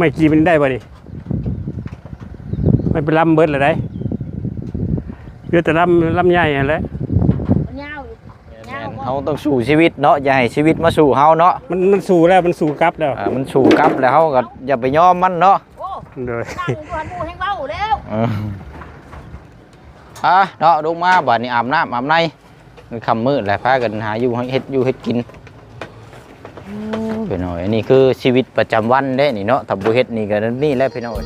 ไม่กี่มันได้บ่ดิไม่เป็นลำเบิดเลยได้เหลือแต่ลำลำใหญ่นั่นแหละมันยาวอยู่แม่นเฮาต้องสู้ชีวิตเนาะอย่าให้ชีวิตมาสู้เฮาเนาะมันมันสู่แล้วมันสู่กลับแล้วอ่ามันสู้กลับแล้วเฮาก็อย่าไปยอมมันเนาะโอ้โดยตั้งอยู่หันหมูแห้งเบาแล้วเอออะเนาะลงมาบัดนี้อาบน้ำอาบในมันค่ำมืดแล้วพากันหาอยู่เฮ็ดอยู่เฮ็ดกินโอ้ พี่น้อยอันนี้คือชีวิตประจำวันเด้นี่เนาะถ้าบ่เฮ็ดนี่ก็นี่แหละพี่น้อย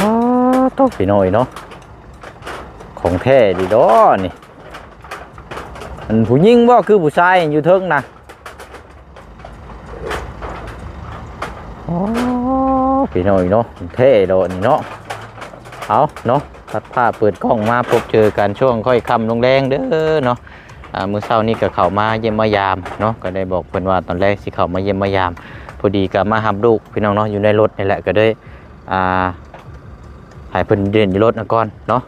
อ๋อต้องพี่น้อยเนาะ ของแท้ดีดอนี่มันผู้หญิงบ่คือผู้ชายอยู่เทิงนะอ๋อพี่น้อยเนาะของแท้ดอนี่เนาะเอาเนาะตัดผ้าเปิดกล้องมาพบเจอกันช่วงค่อยคำลงแรงเด้อเนาะมือเช้านี้ก็เข้ามาเยี่ยมมายามเนาะก็ได้บอกเพิ่อนว่าตอนแรกสิเข้ามาเยี่ยมมายาม พอดีก็มาหับลูกพี่น้องเนาะอยู่ในรถนี่แหละก็ได้อ่าให้เพิ่นเดินอยู่รถนะก่อนเนาะ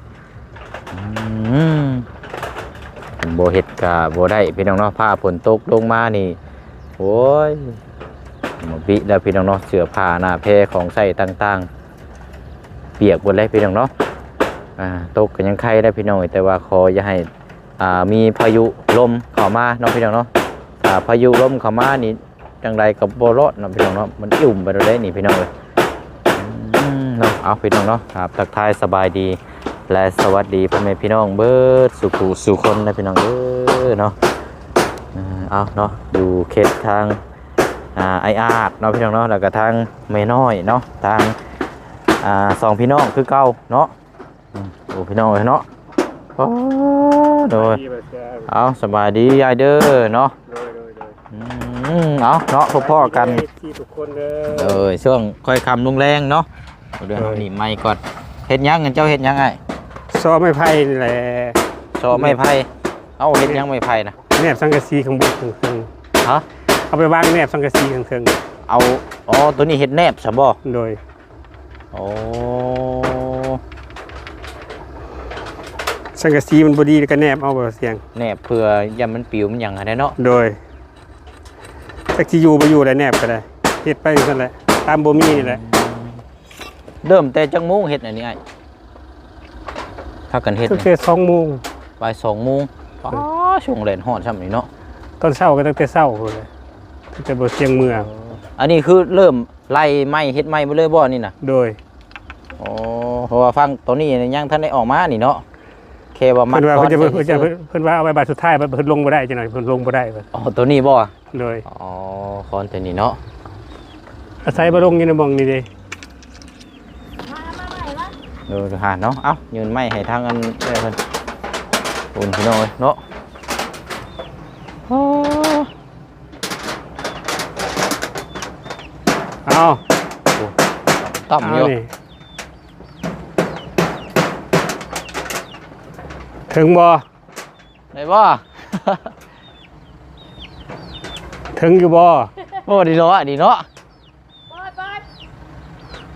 โบเฮ็ดกะโบได้พี่น้องเนาะผ้าฝนตกลงมานี่โอ้ยหมดวิแล้วพี่น้องเนาะเสื้อผ้าหน้าแพรของใส่ต่างๆ เปียกหมดเลยพี่น้องเนาะอ่าตกก็ยังไข่ได้พี่น้องแต่ว่าขออย่าให้อ่ามีพายุลมเข้ามาเนาะพี่น้องเนาะถ้าพายุลมเข้ามานี่จังไรกับโบรอดเนาะพี่น้องเนาะมันอิ่มไปเลยนี่พี่น้องเลยอืมเนาะเอาพี่น้องเนาะครับทักทายสบายดี และสวัสดีพ่อแม่พี่น้องเบิร์ดสุขูสุคนนะพี่น้องเออเนาะเอาเนาะดูเขตทางอ่าไออาร์เนาะพี่น้องเนาะแล้วก็ทางเมน้อยเนาะทางอ่าสองพี่น้องคือเก่าเนาะโอ้พี่น้องเนาะโอ้โดยเอาสบายดียายเด้อเนาะโดยโดยโดยอืมเอาเนาะพ่อๆกันที่ทุกคนเลเอยอช่วงค่อยคำลุงแรงเนาะเดี๋ยวนีไม่ก่อนเฮ็ดยังกันเจ้าเฮ็ดยังไง ซอไม้ไผ่นี่แหละโซไม่ไผ่เอาเฮ็ดหยังไม่ไผ่นะแนบสังกะสีข้างบนข้างเทิงฮะเอาไปวางแนบสังกะสีข้างเทิงเอาอ๋อตัวนี้เฮ็ดแนบใช่บ่โดยโอ้สังกะสีมันบดีแล้วก็แนบเอาแบบเสียงแนบเพื่ออย่ามันปิวมันหยังอะได้เนาะโดยสักที่อยู่บ่อยู่แล้วแนบก็ได้เฮ็ดไปนั่นแหละตามบ่มีนี่แหละเริ่มแต่จังโมงเฮ็ดอันนี้ไอ้ถ้ากันเฮ็ดตั้งนี่แต่สองโมงบ่าย2โมงอ๋อช่วงแล่นฮอดช่ำนี้เนาะตอนเช้าก็ตั้งแต่เช้าพุ่นเลยตั้งแต่บ่เสียงเมือง อันนี้คือเริ่มไล่ไม้เฮ็ดไม้ไปเลยบ่นี่น่ะโดยอ๋อเพราะว่าฟังตัวนี้ยังท่านได้ออกมานี่เนาะแค่ว่ามัดเพิ่นว่าก่อเพิ่นจะเพิ่นจะซื่อเพิ่นว่าเอาไว้บาทสุดท้ายเพิ่นลงบ่ได้จังหน่อยเพิ่นลงบ่ได้เพิ่นๆอ๋อตัวนี้บ่โดยอ๋อคอนตัวนี้เนาะอาศัยบ่ลงอยู่ในหม่องนี้เด้มามาใหม่ มาเดูหาเนาะเอ้ายืนไม้ให้ทางอันเอ้ยเพิ่น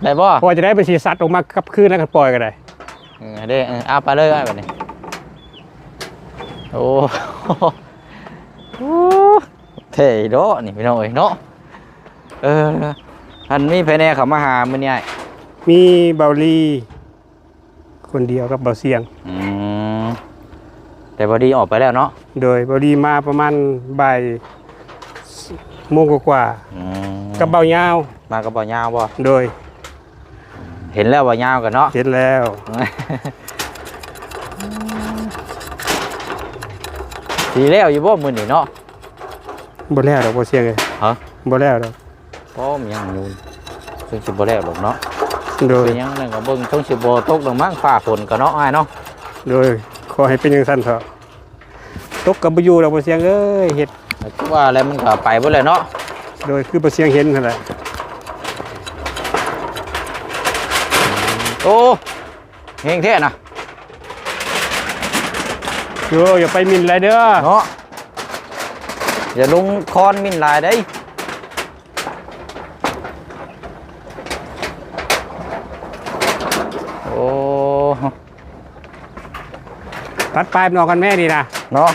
ได้บ่พอจะได้ไปสิสัตว์ออกมากับคืนแล้วก็ปล่อยก็ได้เออเด้เออเอาไปเลยเอาไปนี่โอ้โอ้เท่เนาะนี่พี่น้องเอ้ยเนาะเอออันนี้ภายในเขามาหามื้อนี้อ้ายมีเบาลีคนเดียวกับเบาเสียงอืมแต่พอดีออกไปแล้วเนาะโดยเบาลีมาประมาณบ่ายโมงกว่าอืมๆกับเบายาว มากับบ่ยาวบ่โดย เห็นแล้วบ่ยาวกันเนาะเห็นแล้ว สีแล้วอยู่บ่มื้อนี้เนาะบ่แล้วดอกบ่เสียงเลยฮะบ่แล้วดอกบ่มีหยังอยู่ซึ่งสิบ่แล้วหรอกเนาะโดยเป็นหยังนั่นก็เบิ่งต้องสิบ่ตกดอกมั้งฟ้าฝนก็เนาะอ้ายเนาะโดยขอให้เป็นอย่างสั้นเถอะตกกับบ่อยู่ดอกบ่เสียงเอ้ยเฮ็ดแต่คือว่าแล้วมันก็ไปเบิดแล้วเนาะโดยคือบ่เสียงเห็นนั่นแหละ โอ้เฮงแท้นะโยอย่าไปหมินอะไรเด้อเนาะอย่าลงคอนมินหลายได้ยโอ้ตัดปลายมันออกกันแม่ดีนะเนาะ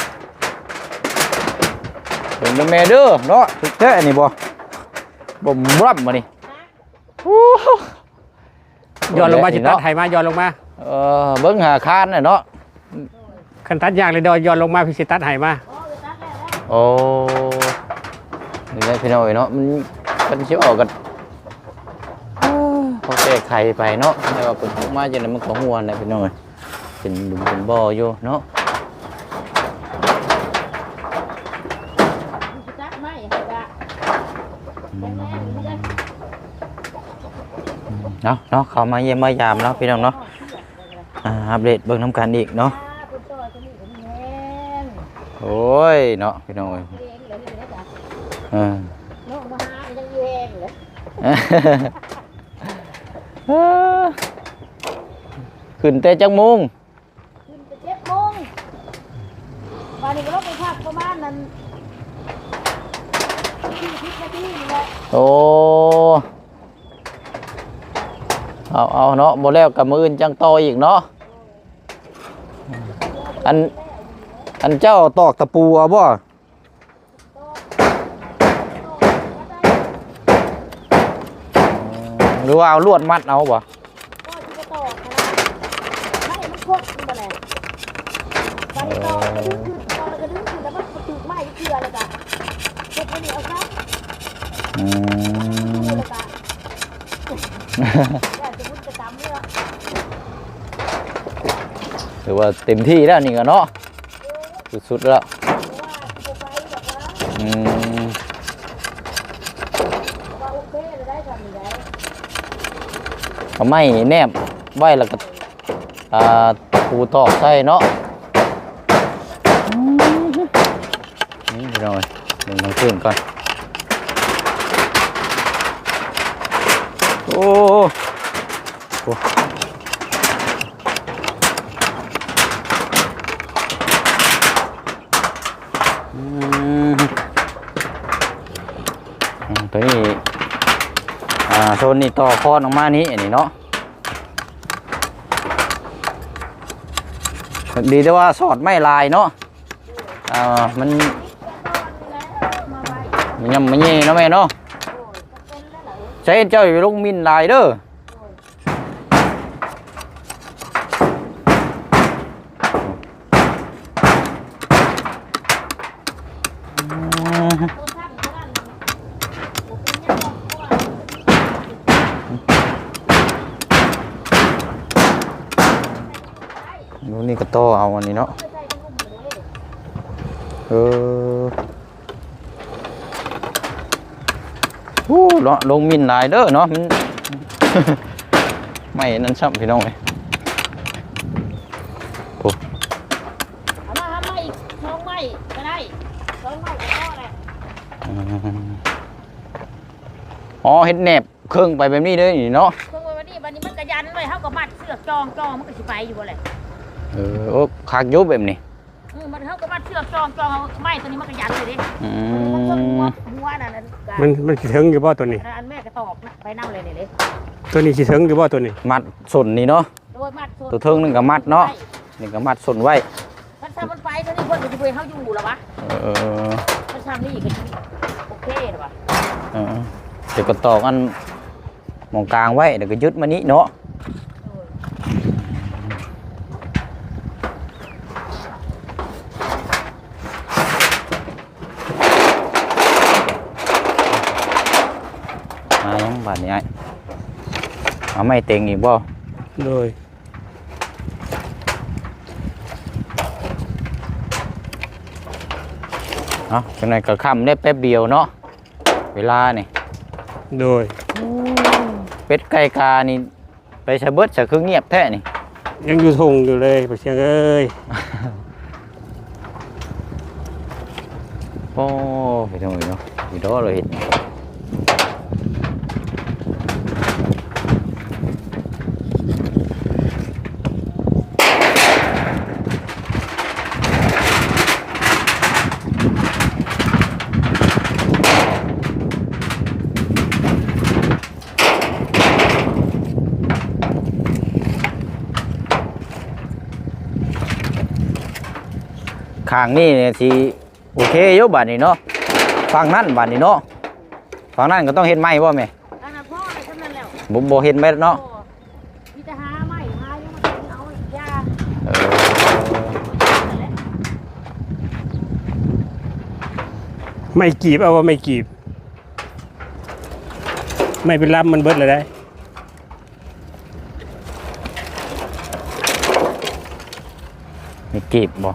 เป็นบ่แม่เด้อเนาะถึกแท้นี่บ่บ่รับมานี่โอ้ ย้อนลงมาจิตัดไถมาย้อนลงมาเออเบิ่งหาคานน่ะเนาะคันตัดยางเลยดอยย้อนลงมาพี่สิตัดไถมาโอ้ยตัดแล้วแล้วโอ้นี่แหละพี่น้อยเนาะมันมันสิออกกันพอแก้ไขไปเนาะแต่ว่าเปิดออกมาจังได๋มันก็หัวแหละพี่น้อยเป็นหลุมเป็นบ่ออยู่เนาะ สิตัดไม้ให้กะแข็งแรงอยู่เด้อ เนาะเนาะเข้ามาเยี่ยมมายามเนาะพี่น้องเนาะอ่าอัปเดตเบิ่งน้ำกันอีกเนาะอ่าคุณต่อจะมีก็มีแรงโอ้ยเนาะพี่น้องเอ้ยแรงเหลืออยู่ได้จ้ะเออน้องมาหายังอยู่แรงเหรอขึ้นแต่จังมุงขึ้นไปเจ็ดโมงวันนี้ก็ลงไปพักประมาณนั้นที่ทิศนาทีนี่แหละโอ้ เอาเอาเนาะบ่แล้วกับมืออื่นจังต่ออีกเนาะอันอันเจ้าตอกตะปูเอาบ่หรือว่าเอาลวดมัดเอาบ่ก็ที่จะต่อนะไม่ ถือว่าเต็มที่แล้วนี่ก็เนาะสุดๆแล้วอืมว่าโอเคเลยได้ทำอย่าไม้แนบไว้แล้วก็อ่าปูตอกใส่เนาะนี่พี่น้อยหนึ่งทางขึ้นก่อนโอ้โอ้อืมอืมตัวนี้ อ่าโซ นนี่ต่อคอนออกมานี้อันนี้เนาะดีแต่ว่าสอดไม่ลายเนาะอ่ามันมันยังไม่เยี่เนาะแม่เนาะใช้เจ้าอยู่ลงมินลายเด้อม ตัวท่านเท่านั้นผมเป็นยังไงเพราะว่า ดู นี่ก็โตอเอาอันนี้เนาะไม่ใช่ที่ลุ่มเลยเออโอ้เนาะลงมินลายเด้อเนาะมันไม่นั่นซ้ำพี่น้องเลยเอามาทำไมอีกสองไม้ก็ได้สองไม้ก็พอแหละอ๋อเฮ็ดแหนบเครื่องไปแบบนี้เลยนี่เนาะ เครื่องไว้วันนี้วันนี้มันกระยันไว้เท่ากับมัดเสือกจองจองมันก็สิไปอยู่บ่แหละ เออโอ้คักอยุบแบบนี้อืมมันเท่ากับมัดเสือกจองจองเอาไม้ตัวนี้มันกระยันเลยดิอืมันก็หัวมหัวนั่นนั่นกะมันมันสิถึงอยู่บ่ตัวนี้ อันแม่กระตอกนะไปเน่าเลยนี่เลยตัวนี้สิถึงอยู่บ่ตัวนี้ มัดสนนี่เนาะ โดยมัดส่วนตัวเทิงนึงก็มัดเนาะ นี่ก็มัดสนไว้มันทำมันไปตัวนี้คนจะไปเขาอยู่หรอวะเออมันทำนี่ก็โอเคหรอวะเออเดี๋ยวก็ตอกอันหมองกลางไว้เดี๋ยวก็ยึดมานี้เนาะ มายังบาดนี้ไอ้เอาไม่เต็งอีกบ่โดยเนาะจังไดก็ค่ำได้แป๊บเดียวเนาะเวลานี่โดยเป็ดไก่กานี่ ไปใช้เบิดใช้คือเงียบแท้นี่ ยังอยู่ทงอยู่เลยไปเชียงเอ้ยโอ้ไปทำไมเนาะอยู่ดอเลยเห็นางนี่เนี่ยสิโอเคอยู่บัดนี้เนาะฝั่งนั้นบัดนี้เนาะฝั่งนั้นก็ต้องเฮ็ดไม้บ่แม่อันนั้นพ่ออะไรทั้งนั้นแล้วบ่บ่เฮ็ดไม้เนาะโอ้มีแต่หาไม่หายังมาเป็นเอายาเออนั่นแหละไม่กีบเอาว่าไม่กีบ ไม่เป็นลำมันเบิดเลยได้มีกีบบ่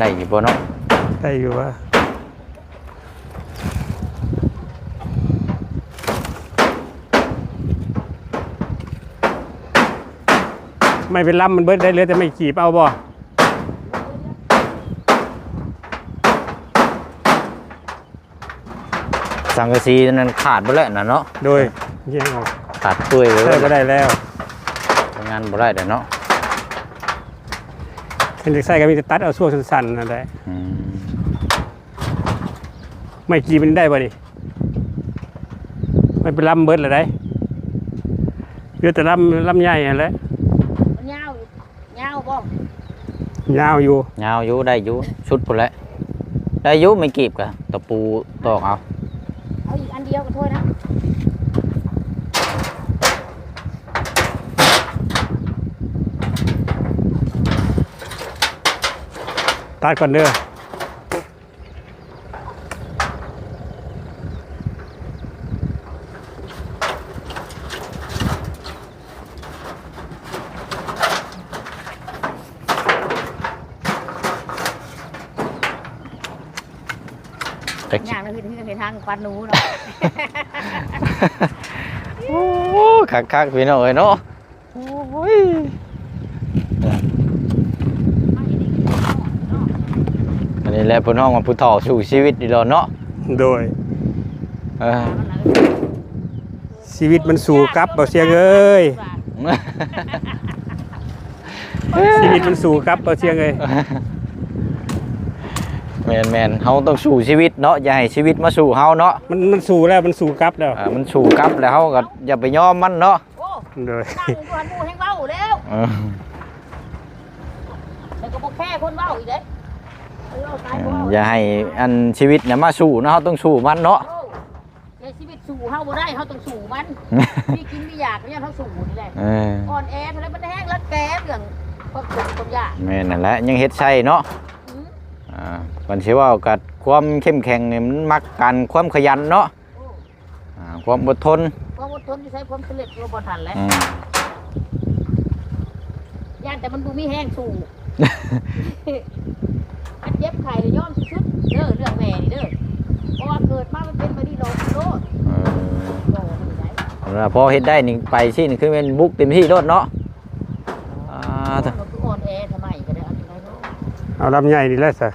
ได้อยู่บ่เนาะได้อยู่ว่าไม่เป็นลำมันเบิดได้เหลยแต่ไม่กีบเอาบ่สังกะสีนั้นขาดบ่แล้วน่ะเนาะโดยแย่งออกขาดเปื่อยเลยใช่ก็ได้แล้วทำงานบ่ได้เด้อเนาะ คันจะใส่ก็มีแต่ตัดเอาช่วงสั้นๆนั่นแหละอืมไม่กีบมันได้บ่ดิไม่เป็นลำเบิดเลยได้เหลือแต่ลำลำใหญ่นั่นแหละมันยาวอยู่ยาวบ่ยาวอยู่ยาวอยู่ได้อยู่ชุดพุ่นแหละได้อยู่ไม่กีบกะตะปูตอกเอาเอาอีกอันเดียวก็โทษนะ ตัดก่อนเด้อแต่อย่างนั้นคือที่เป็นทางปันหนูเนาะ โอ้คักคักๆพี่น้องเอ้ยเนาะโอ้ย มาอีกนิดเนาะ อันนี้ แหละพี่น้องมาผู้ต่อสู่ชีวิตดีแล้วเนาะโดย เออมันหลังชีวิตมันสู่กลับบ่เสียงเอ้ยชีวิตมันสู่กลับบ่เสียงเอ้ยแมนแมนเฮาต้องสู่ชีวิตเนาะอย่าให้ชีวิตมาสู่เฮาเนาะมันมันสู่แล้วมันสู่กลับแล้วอ่ามันสู่กลับแล้วเฮาก็อย่าไปยอมมันเนาะโอ้โดยนั่งอยู่หันหมูแห้งเว้าแล้วเออแล้วก็บอกแค่คนเว้าอีกเด้เออตายบ่เว้าอย่าให้อันชีวิตเนี่ยมาสู่เนาะเฮาต้องสู่มันเนาะโอ้ในชีวิตสู่เฮาบ่ได้เฮาต้องสู่มันมีกินมีอยากเนี่ยเฮาสู่นี่แหละเอออ่อนแอเท่าไรมันแห้งแล้วแก่เรื่องความสุขความยากแม่นนั่นแหละยังเฮ็ดใช่เนาะอืมอ่ามันสิว่ากัดความเข้มแข็งเนี่ยมันมักกันความขยันเนาะโอ้อ่าความอดทนความอดทนที่ใช้ความสำเร็จเราบ่ทันแล้วอืมย่านแต่มันบ่มีแห้งสู่ อันเจ็บไข่เลยย่อมสุดๆเด้อเรื่องแม่นี่เด้อเพราะว่าเกิดมามันเป็นมาดีโลกโลดเออโลกมันได้แล้วพอเฮ็ดได้นี่ไปสินี่คือเป็นบุกเต็มที่โลดเนาะอ่าเถอะมันคืออ่อนแอทำไมก็ได้เอันนี้เนาะเอาลำใหญ่นี่แหละซะ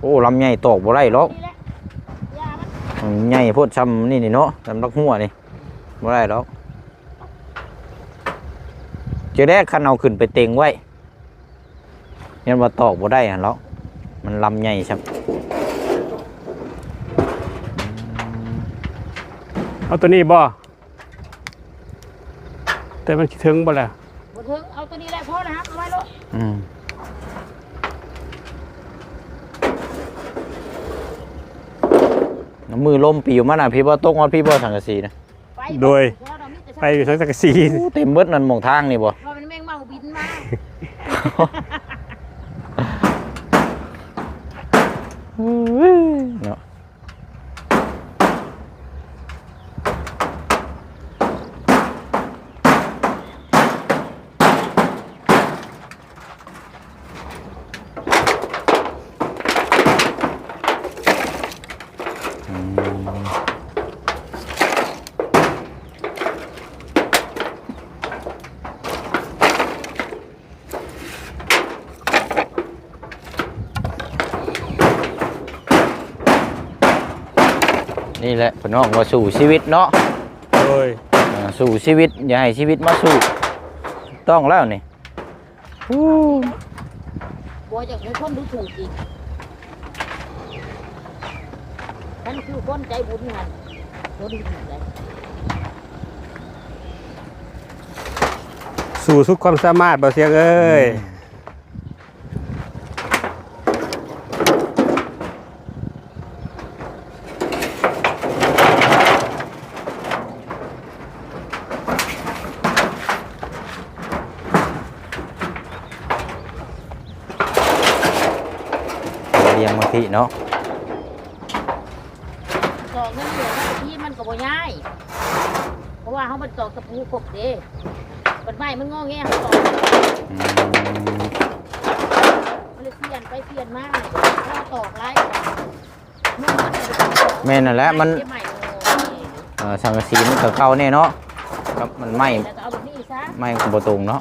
โอ้ลำใหญ่ตอกบ่ได้หรอกนี่แหละยามันอืมใหญ่โพดซ้ำนี่นี่เนาะลำลักหัวนี่บ่ได้หรอกเจะแรกคันเอาขึ้นไปเต็งไว้ยันว่าตอกบ่ได้หั่นหรอก มันลำใหญ่ครับเอาตัวนี้บ่แต่มันคิดถึงบ่ล่ะบ่ถึงเอาตัวนี้แหละพอนะครับเอาไว้โลดอืมน้ำมือลมปิวมาน่ะพี่บ่ตกมาพี่บ่สังกะสีนะ ไปโดยเพราะเรามีแต่ไปอยู่ทั้งสักสีโอ้เต็มเบิดนั่นหมองทางนี่บ่เพราะมันแมงเมาบินมา เนาะ แหละพี่น้องว่าสู่ชีวิตเนาะโดยอ่าสู่ชีวิตอย่าให้ชีวิตมาสู่ต้องแล้วนี่บัวจากให้คนดูถูกอีกนั่นคือคนใจบุญหันตัวดูถูกเลยสู่สุดความสามารถบ่เสียงเอ้ย เรียงมาที่เนาะตอกเงินเหลือมาที่มันก็บ่ง่าย เพราะว่าเขามันตอกตะปูกบเด้บัดไม้มันงอแงเขาตอกอืมมันเลยเปลี่ยนไปเปลี่ยนมาเราตอกไรมันมันก็ตอกแม่นนั่นแหละมันไใหม่โอ้ยเอ่อสังกะสีมันก็เข้าแน่เนาะครับมันไหม้แล้วก็เอาแบบนี้ซะไหม้ก็บ่ตรงเนาะ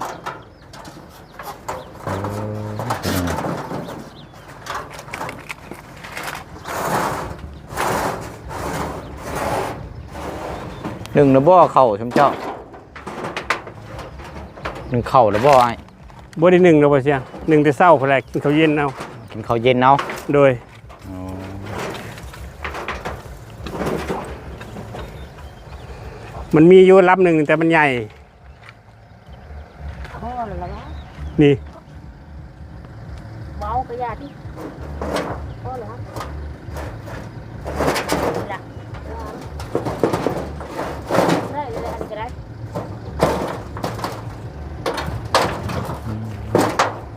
หนึ่งนะบ่เข้าชมเจ้าหนึ่งเข้าแล้วบ่ไอ้บ่ได้หนึ่งเราบ่เสียงหนึ่งแต่เศร้าพนแหละกินข้าวเย็นเอากินข้าวเย็นเอาโดยอ๋อมันมีอยู่รับหนึ่งแต่มันใหญ่พ่อเหรอวะนี่เบาไปยาที่พ่อเหรอครับนี่ล่ะได้เลยอันนี้ก็ได้ อันนี้ซะเพิ่นงือให้สับเพิ่งเพิ่งเพิ่งอันนี้ ไปไปเลยตัวนี้กั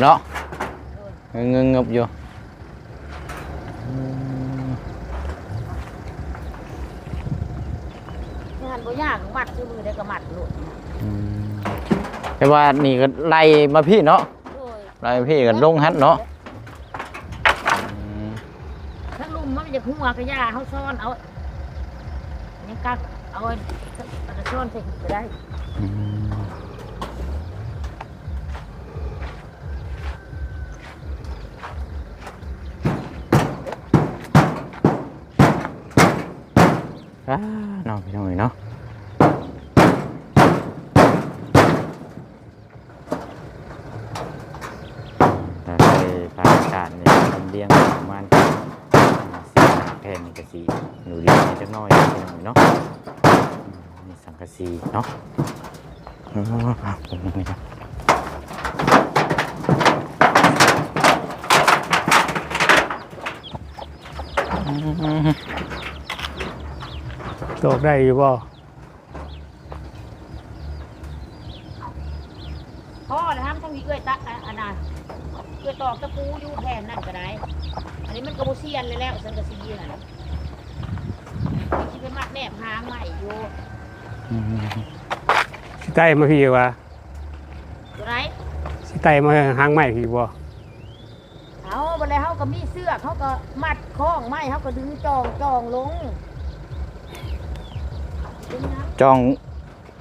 นเนาะเงงงบอยู่งานบ่ยากมัดซื้อมือได้ก็มัดหลุดแต่ว่านี่ก็ไล่มาพี่เนาะโดยไล่พี่กันลงฮัดเนาะอืมถ้าลุมมันจะหัวกระยาเขาซ่อนเอาอันนี้กัก เอาไว้เอาไปซ่อนใส่ถุงก็ได้อืมอ่าเนาะพี่น้องเนาะแต่ไปปลายการเนี่ยลำเลี้ยงประมาณสี่แผ่นนี่ก็สีหนูเรียงนจักหน้อยพี่น้องเนาะ มนี่สังกะสีเนาะอ๋อครับผมนี่ครับตอกได้อยู่บ่พ่อนะครับทั้งนี้เอ้ยตะอะอันน่ะเอ้ยตอกตะปูอยู่แผ่นนั่นก็ได้ อันนี้มันกระโบเซียนเลยแล้วสังกะสีน่ะที่ไปมัดแนบหางใหม่อยู่อืม สิใต้มาพี่ว่าตัวไหนสิใต้มาหางไม้พี่บ่เอาไปเลยเขาก็มีเสื้อเขาก็มัดคล้องไม้เขาก็ดึงจองจองลงดึงนะจ้อง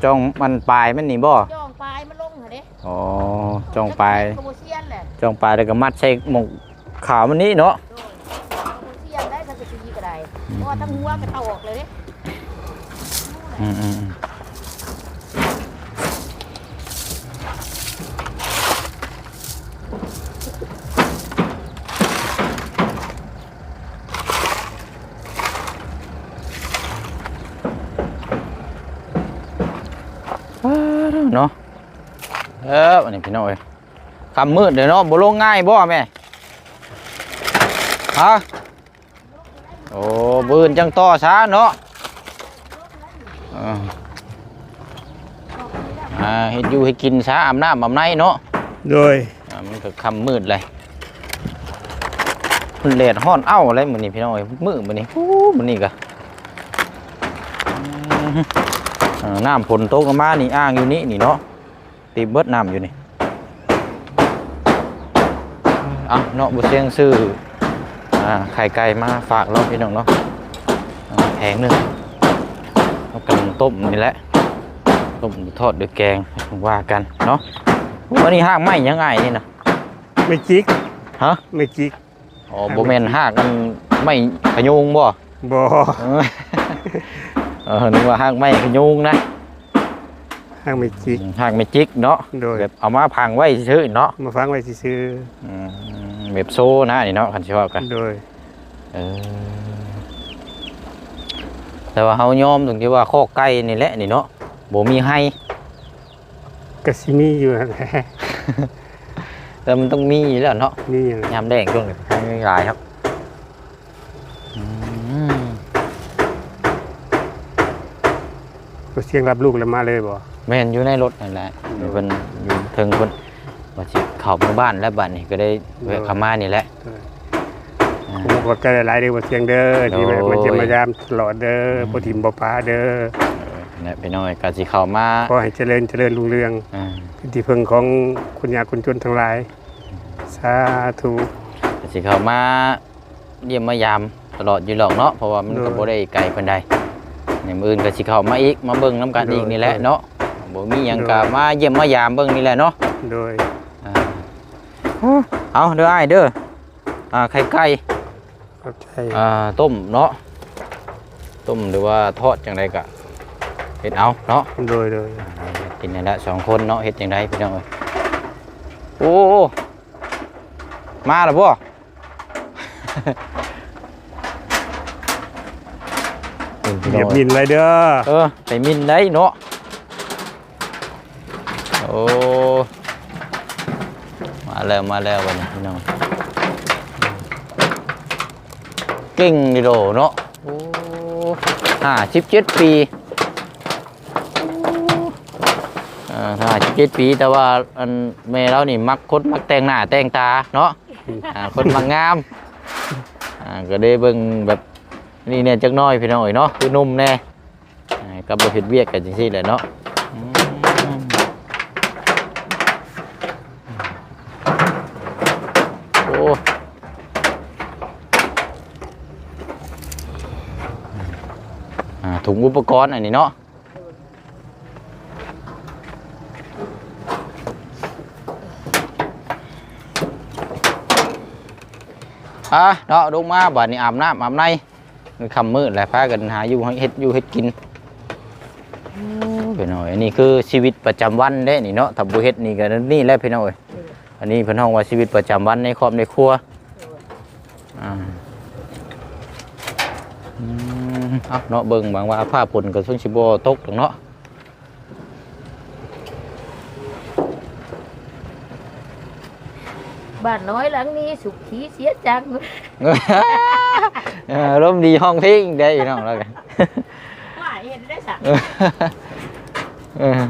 จ้องมันปลายมันนี่บ่จองปลายมันลงเหรอเด้อ๋อจ้องปลายกระโบเซียนแหละจ้องปลายแล้วก็มัดใส่หมกขาวมันนี้เนาะโดยกระโบเซียนได้สังกะสีก็ได้เพราะว่าทั้งหัวก็เอาออกเลยเด้ อืมอืมอืมเนาะเออวันนี้พี่น้อยคำมืดเดี๋ยวเนาะบ่ลงง่ายบ่แม่ฮะโอ้บืนจังต่อช้าเนาะ อออ่าเฮ็ดอยู่ให้กินช้าอาบน้ำอาบในเนาะโดยอ่ามันก็คำมืดเลยมันเลดฮ้อนเอ้าอะไรมื้อนี้พี่น้อยมืดมื้อนี้ฮู้มื้อนี้ก็อืมอ่าน้ำฝนตกลงมานี่อ้างอยู่นี่นี่เนาะตีเบิดน้ำอยู่นี่อะเนาะบ่เสียงซื้ออ่าไข่ไก่มาฝากเราพี่น้องเนาะอ่าแผงหนึงเอากัน ต้มนี่แหละต้มทอดด้วยแกงว่ากันเนาะวันนี้ห้างไหม้ยังไงนี่นะไม่จิกฮะไม่จิกอ๋อบ่แม่นหากมันไม่ขยุงบ่บ่เออเออนึกว่าหากไม่ขยุงนะหางไม่จิกหากไม่จิกเนาะโดยแบบเอามาพังไว้ซื่อๆเนาะมาฟังไว้ซื่ออืมแบบโซ่นะนี่เนาะคันสิว่ากันๆโดยเออ แต่ว่าเฮายอมตรงที่ว่าข้อไก่นี่แหละนี่เนาะบ่มีให้ก็สิมีอยู่นั่นแหละแต่มันต้องมีอยู่แล้วเนาะมีอย่างยามแดงช่วงนี้ให้หลายครับอืมก็เสียงรับลูกแล้วมาเลยบ่แม่นอยู่ในรถนั่นแหละอยู่เพิ่นอยู่เทถึงคนว่าสิเข้าหมู่บ้านแล้วบัดนี้ก็ได้แวะเข้ามานี่แหละ อ่าผมก็ก็หลายเด้อบ่เสียงเด้อที่แบบมันจะมายามตลอดเด้อบ่ทิมบ่ปาเด้อเนี่ยพี่น้อยก็สิเข้ามาขอให้เจริญเจริญรุ่งเรืองอ่าเป็นที่พึ่งของคุณยาคุณจนทั้งหลาย สาธุก็สิเข้ามาเยี่ยมมายามตลอดอยู่หรอกเนาะเพราะว่ามันก็บ่ได้ไกลปานใดในมื้ออื่นก็สิเข้ามาอีกมาเบิ่งนํกันอีกนี่แหละเนาะบ่มีหยังก็มาเยี่ยมมายามเบิ่งนี่แหละเนาะโดยอ่าเอาเด้ออ้ายเด้ออ่าไข่ไก่ ขอบใจอ่าต้มเนาะต้มหรือว่าทอดจังไดก็เฮ็ดเอาเนาะโดยโดยกินนั่นละสองคนเนาะเฮ็ดจังไดพี่น้องเอ้ยโอ้มาแล้วบ่เหยียบมินเลยเด้อเออไปมินได้เนาะโอ้มาแล้วมาแล้ววันนี้พี่น้อง เก่งดิโดเนาะโอ้ห้าสิบเจ็ดปีอ่าห้าสิบเจ็ดปี แต่ว่าอันแม่เรานี่มักคนมักแต่งหน้าแต่งตาเนาะอ่าคนมักงามอ่าก็ได้เบิ่งแบบนี่เนี่ยจักหน้อยพี่น้องเอ้ยเนาะคือหนุ่มแน่อ่าก็บ่เฮ็ดเวียกกันจังซี่แหละเนาะอืมโอ้ อ่าถุงอุปกรณ์อันนี้เนาะอะเนาะลงมาบัดนี้อาบน้ำอาบในมันค่ำมืดแหล้วพากันหาอยู่เฮ็ดอยู่เฮ็ดกินพี่น้อยอันนี้คือชีวิตประจำวันเด้นี่เนาะถ้าบ่เฮ็ดนี่ก็นี่แหละพี่น้อยอันนี้เพิ่นฮ้องว่าชีวิตประจำวันในครอบในครัวอ่า เอาเนาะเบิ่งบางว่าผ้าผลก็ส่งสิบ่ตกดอกเนาะบ้านน้อยหลังนี้สุขีเสียจังเออร่มดีห้องเพลงได้พี่น้องแล้วกันว่าเห็นได้สักเออ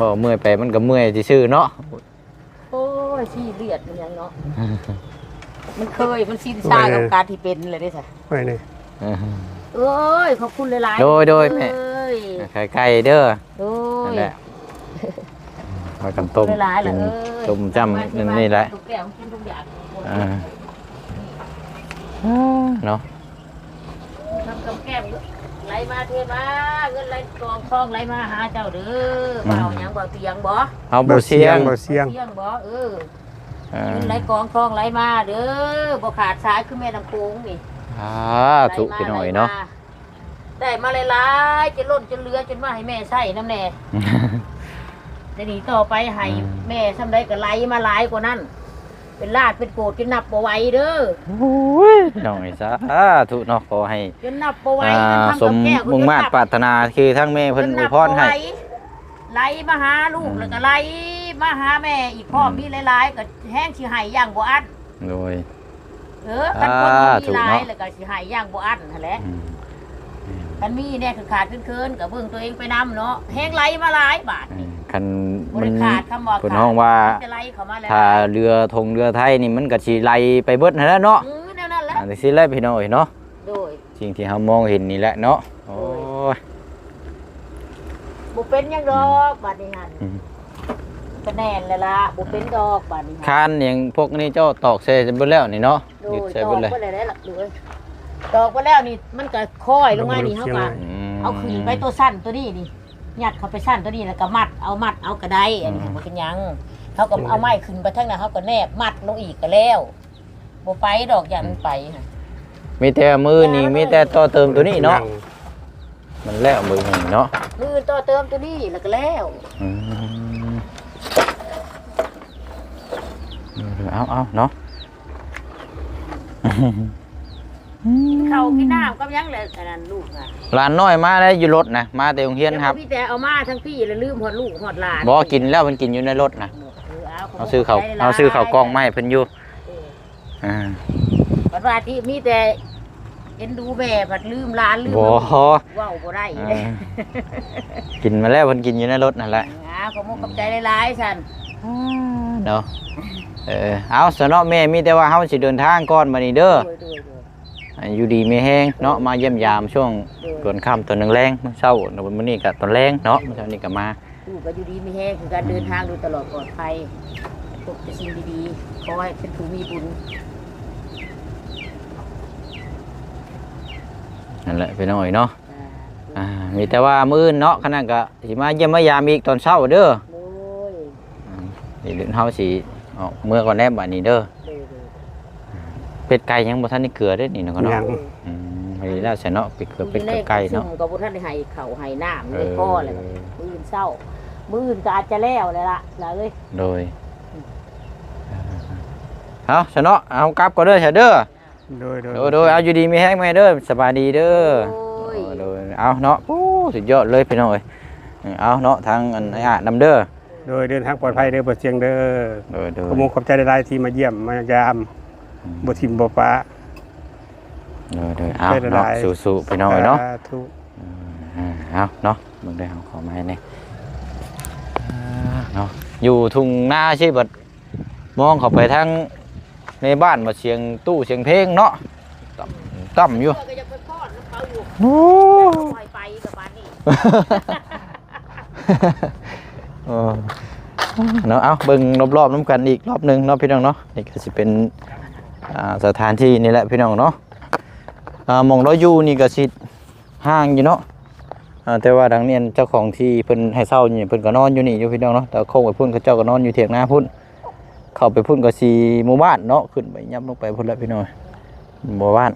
บ่เมื่อยไปมันก็เมื่อยซื่อๆเนาะโอ้ยชี้เลียดมันยังเนาะ มันเคยมันสิ้นซากับการที่เป็นเลยได้สักไว้นี่เออเอ้ยขอบคุณหลายๆโดยโดยแม่ เอ้ยไก่ๆเด้อโดยนั่นแหละมากันต้มหลายๆแหละกินเอ้ยต้มจำนั่นนี่แหละทุกอย่างกินทุกอย่างอ่าเนาะทำกับแก้มไหลมาเทมาเงินไหลกองทองไหลมาหาเจ้าเด้อบ่เอาหยังบ่เตียงบ่เอาบูเสียง บ่เสียง เตียงบ่เออ อ่าเงินไหลกองทองไหลมาเด้อบ่ขาดสายคือแม่น้ำโขงนี่ อ่าถูกไปหน่อยเนาะ ได้มาหลายๆจะล้นจนเหลือจนมาให้แม่ใส่น้ำแน่จะหนีต่อไปให้อืม แม่ทำได้ก็ไหลมาหลายกว่านั้น เป็นลาดเป็นโกรธจนนับบ่ไหวเด้อหน่อยซะถูกเนาะขอให้จนนับบ่ไหวอ่ามันทำสกับมแก้วมุ่งมาตรปรารถนาคือทั้งแม่เพิ่นอวยพรให้ไหลมาหาลูกอืมแล้วก็ไหล มาหาแม่อีกพ่อมีหลายๆก็แห้งสิใหายอย่างบ่อันโดย เออกันคนบ่อ่ามีถูกหลาเนาะยแล้วก็สิใหายอย่างบ่อันนั่นแหละอืมกันมีเนี่ยคือขาดเคินๆกับเบิ่งตัวเองไปนํเนาะแห้งไหลมาหลายบาทอืมคันบ่มัได้นขาดคำว่าเพิ่นขาดห้องว่าจะไหลเข้ามาแล้วถ้าเรือธงเรือไทยนี่มันก็สิไหลไปเบิดนั่นแหละเนาะอือแนวนั้นแหละอันนี้สิแหละพี่น้อยเนาะโดยสิ่งที่เฮามองเห็นนี่แหละเนาะโอ้ยบ่เป็นหยังดอกบาดนี้หั่นอืม ก็แน่นแล้วล่ะบ่เป็นดอกบาดนี้หั่นคานอย่างพวกนี้เจ้าตอกใส่เบิดแล้วนี่เนาะโดยึดยใส่ดอเบิกดเลยก็เลยได้ละดูเอ้ยดอกไปแล้วนี่มันก็ค่อยลงมานี่เฮาก็มเอาขึ้นไปตัวสั้นตัวนี้นี่ยัดเข้าไปสั้นตัวนี้แล้วก็มัดเอามัดเอากระไดอันนี้บ่เป็นหยังเขาก็เอาไม้ขึ้นไปทางนั้นเขาก็แนบมัดลงอีกก็แล้วบ่ไปดอกอย่ามันไปค่ะมีแต่มือนี่มีแต่ต่อเติมตัวนี้เนาะมันแล้วมือนี่เนาะมือต่อเติมตัวนี้แล้วก็แล้วอืม เอาเอาเนาะเขากินน้ำก็ยังเลยอันนั้นลูกค่ะหลานน้อยมาได้อยู่รถนะมาแต่โรงเรียนครับดี๋วพี่แต่เอามาทั้งพี่แล้วลืมหอดลูกหอดหลานบ่กินแล้วมันกินอยู่ในรถนะเออเอาซื้อเขาวเอาซื้อเขาวกล้องมาให้เพิ่นอยู่เอออ่าบัดว่าที่มีแต่เอ็นดูแม่บัดลืมร้านลืมบ่ลูกเว้าบ่ได้เอเด้อกินมาแล้วเพิ่นกินอยู่ในรถนั่นแหละอ่าขอมุกขอบใจหลายๆซั่นเนาะ เออเอาสนอแม่มีแต่ว่าเฮาสิเดินทางก่อนบัดนี้เด้อโดยโดยโดยอ่าอยู่ดีมีแฮงเนาะมาเยี่ยมยามช่วงตอนค่ำตอนแรงๆเช้าแล้ววันนี้ก็ตอนแรงเนาะเช้านี้ก็มา ลูกก็อยู่ดีมีแห้งคือการเดินทางโดยตลอดปลอดภัยพบแต่สิ่งดีๆขอให้เป็นผู้มีบุญ นั่นแหละพี่น้อยเนาะอ่าอ่ามีแต่ว่ามื้ออื่นเนาะขณะก็สิมาเยี่ยมมายามอีกตอนเช้าเด้อโดยอ่านี่เดินเฮาสิ ออกเมื่อก่อนแนบบัดนี้เด้อโดยโดยเป็ดไก่ยังบ่ทันได้เกลือเด้อนี่เนาะยัเนาะงอืมไปแล้วใส่เนาะเป็ดเกลือเป็ดกับไก่เนาะซุ่มกับบุท่านได้ให้เข่าวให้น้ำเอเลยอพ่อเลยมื้ออื่นเศร้ามื้ออื่นก็อาจจะแล้วเลยล่ะแล้วเอ้ย โดยเอาใส่เนาะเอากลับก่อนเด้อใส่เด้อ โดยโดย โดยโดยเอาอยู่ดีมีแฮงไหมเด้อสบายดีเด้อโอ้ย โดยเอาเนาะโอ้สุดยอดเลยพี่น้องเอ้ยเอาเนาะทางอันไอ้อะนำเด้อ โดยเดินทางปลอดภัยเด้อบ่เสียงเด้อโดยโดยขอมุกขอบใจหลายๆที่มาเยี่ยมมายามบ่ทิมบ่ปะโดยโดยเอาได้หเนาะลายๆสู้ๆพี่น้องเอ้ยเนาะสธุอ่าเอาเนาะมึงได้เอาของมาให้เนี่ยอ่าเนาะอยู่ทุ่งนาใช่บัดมองเข้าไปทางในบ้านมาเสียงตู้เสียงเพลงเนาะต่ำต่ำอยู่เพื่อก็จะไปพอดน้ำเขาอยู่โอ้ เนาะเอาเบิ่งรอบๆน้ำกันอีกรอบหนึ่งเนาะพี่น้องเนาะนี่ก็สิเป็นสถานที่นี่แหละพี่น้องเนาะมองเราอยู่นี่ก็สิห่างอยู่เนาะแต่ว่าดังเนียนเจ้าของที่เพิ่นให้เช่านี่เพิ่นก็นอนอยู่นี่อยู่พี่น้องเนาะแต่โค้งไปพุ่นเขาเจ้าก็นอนอยู่เถียงหน้าพุ่นเข้าไปพุ่นก็สีหมู่บ้านเนาะขึ้นไปยับลงไปพุ่นแล้วพี่น้องหมู่บ้าน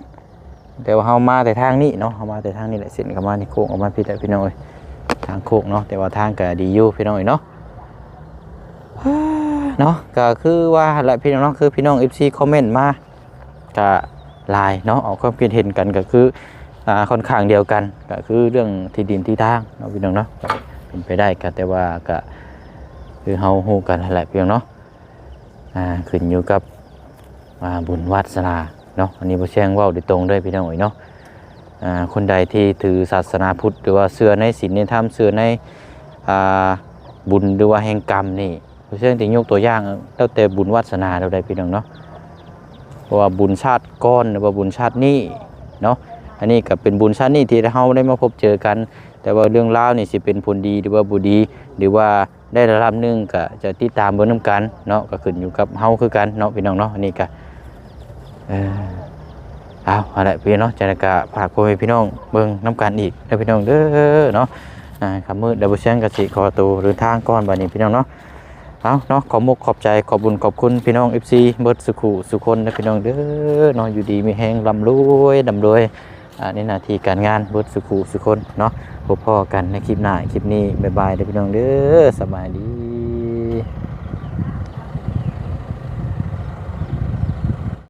แต่ว่าเฮามาแต่ทางนี้เนาะเฮามาแต่ทางนี้แหละเส้นก็มานี่โค้งออกมาพี่แต่พี่น้องเอ้ย ทางโคกเนาะแต่ว่าทางก็ดีอยู่พี่น้องเอ้ยเนาะเนาะก็คือว่าแหละพี่น้องคือพี่น้อง FC คอมเมนต์มาก็ไลน์เนาะออกความคิดเห็นกันก็คืออ่าค่อนข้างเดียวกันก็คือเรื่องที่ดินที่ทางเนาะพี่น้องเนาะเป็นไปได้ก็แต่ว่าก็คือเฮาฮู้กันแหละพี่น้องเนาะอ่าขึ้นอยู่กับอ่าบุญวาสนาเนาะอันนี้บ่แช่งเว้าโดยตรงเลยพี่น้องเอ้ยเนาะ คนใดที่ถือศาสนาพุทธหรือว่าเชื่อในศีลในธรรมเชื่อในอบุญหรือว่าแห่งกรรมนี่เช่นที่ยกตัวอย่างแล้วแต่บุญวาสนาเราได้พี่น้องเนาะว่าบุญชาติก้อนหรือว่าบุญชาตินี้เนาะอันนี้ก็เป็นบุญชาตินี้ที่เราได้มาพบเจอกัน แต่ว่าเรื่องราวนี่สิเป็นผลดีหรือว่าบุดีหรือว่าได้ระดับนึงก็จะติดตามเบิ่งนํกันเนาะก็ขึ้นอยู่กับเฮาคือกันเนาะพี่น้องเนาะอันนี้ก็ เอาอะไรพี่น้องจะกะฝากพ่อแม่พี่น้องเบิ่งน้ำกันอีกเด้อพี่น้องเด้อเนาะอ่าคำมืดเดบุเชนกสิขอตัวเดินทางก่อนบัดนี้พี่น้องเนาะเอาเนาะขอมุกขอบใจขอบบุญขอบคุณพี่น้อง FC เบิร์ดสุขุสุคนนะพี่น้องเด้อนาะอยู่ดีมีแห้งลำรวยดำรวยอ่าในหน้าที่การงานเบิร์ดสุขุสุคนเนาะพบพ่อกันในคลิปหน้าคลิปนี้บ๊ายบายเด้อพี่น้องเด้อสบายดี